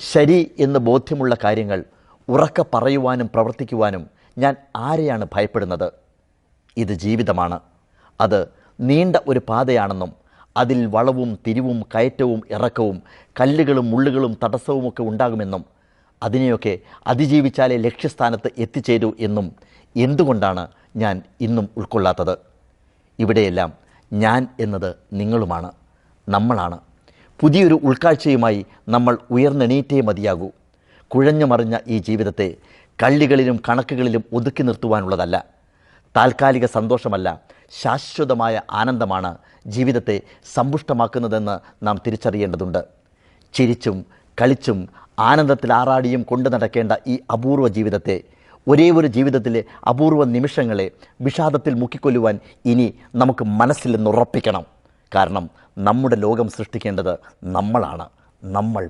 ശരി എന്ന് ബോധ്യമുള്ള കാര്യങ്ങൾ ഉറക്കെ പറയുവാനും പ്രവർത്തിക്കുവാനും ഞാൻ ആരെയാണ് ഭയപ്പെടുന്നത്? ഇത് ജീവിതമാണ്. അത് നീണ്ട ഒരു പാതയാണെന്നും അതിൽ വളവും തിരിവും കയറ്റവും ഇറക്കവും കല്ലുകളും മുള്ളുകളും തടസ്സവുമൊക്കെ ഉണ്ടാകുമെന്നും അതിനെയൊക്കെ അതിജീവിച്ചാലേ ലക്ഷ്യസ്ഥാനത്ത് എത്തിച്ചേരൂ എന്നും എന്തുകൊണ്ടാണ് ഞാൻ ഇന്നും ഉൾക്കൊള്ളാത്തത്? ഇവിടെയെല്ലാം ഞാൻ എന്നത് നിങ്ങളുമാണ്. നമ്മളാണ്. പുതിയൊരു ഉൾക്കാഴ്ചയുമായി നമ്മൾ ഉയർന്നെണീറ്റേ മതിയാകൂ. കുഴഞ്ഞു മറിഞ്ഞ ഈ ജീവിതത്തെ കള്ളികളിലും കണക്കുകളിലും ഒതുക്കി നിർത്തുവാനുള്ളതല്ല. താൽക്കാലിക സന്തോഷമല്ല ശാശ്വതമായ ആനന്ദമാണ് ജീവിതത്തെ സമ്പുഷ്ടമാക്കുന്നതെന്ന് നാം തിരിച്ചറിയേണ്ടതുണ്ട്. ചിരിച്ചും കളിച്ചും ആനന്ദത്തിൽ ആറാടിയും കൊണ്ടു നടക്കേണ്ട ഈ അപൂർവ ജീവിതത്തെ ഒരേ ഒരു ജീവിതത്തിലെ അപൂർവ നിമിഷങ്ങളെ വിഷാദത്തിൽ മുക്കിക്കൊല്ലുവാൻ ഇനി നമുക്ക് മനസ്സിൽ നിന്ന് ഉറപ്പിക്കണം. കാരണം നമ്മുടെ ലോകം സൃഷ്ടിക്കേണ്ടത് നമ്മളാണ്. നമ്മൾ